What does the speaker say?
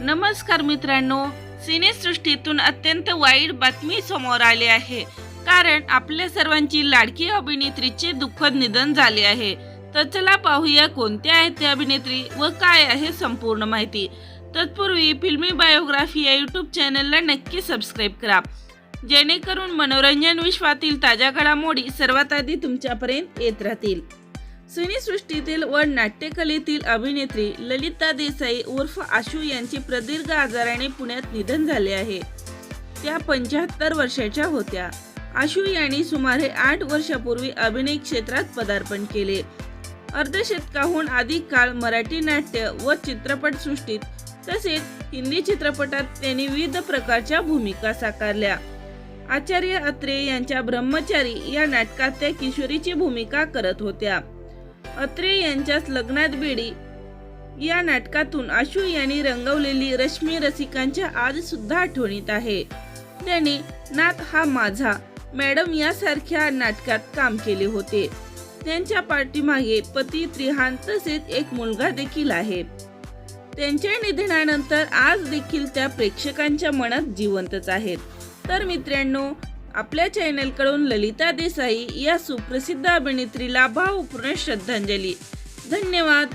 नमस्कार मित्रांनो सिनेसृष्टीतून अत्यंत वाईट बातमी समोर आली आहे. कारण आपल्या सर्वांची लाडकी अभिनेत्रीचे दुःखद निधन झाले आहे. तर चला पाहूया कोणत्या आहेत त्या अभिनेत्री व काय आहे संपूर्ण माहिती. तत्पूर्वी फिल्मी बायोग्राफी या यूट्यूब चॅनलला नक्की सबस्क्राईब करा. जेणेकरून मनोरंजन विश्वातील ताज्या घडामोडी सर्वात आधी तुमच्यापर्यंत येत राहतील. सिनेसृष्टीतील व नाट्यकलेतील अभिनेत्री ललिता देसाई उर्फ आशू यांचे प्रदीर्घ आजाराने पुण्यात निधन झाले आहे. त्या पंच्याहत्तर वर्षाच्या होत्या. आशू यांनी सुमारे आठ वर्षापूर्वी अभिनय क्षेत्रात पदार्पण केले. अर्धशतकाहून अधिक काळ मराठी नाट्य व चित्रपटसृष्टीत तसेच हिंदी चित्रपटात त्यांनी विविध प्रकारच्या भूमिका साकारल्या. आचार्य अत्रे यांच्या ब्रह्मचारी या नाटकात त्या किशोरीची भूमिका करत होत्या. अत्रे यांच्याच लग्नात बेडी. या नाटकातून आशू यांनी रंगवलेली रश्मी रसिकांच्या आज सुद्धा आठवणीत आहे. त्यांनी नाथ हा माझा मॅडम यासारख्या नाटकात काम केले होते. त्यांच्या पाठीमागे पती त्रिहान तसेच एक मुलगा देखील आहे. त्यांच्या निधनानंतर आज देखील त्या प्रेक्षकांच्या मनात जिवंतच आहेत. तर मित्रांनो आपल्या चॅनलकडून ललिता देसाई या सुप्रसिद्ध अभिनेत्रीला भावपूर्ण श्रद्धांजली. धन्यवाद.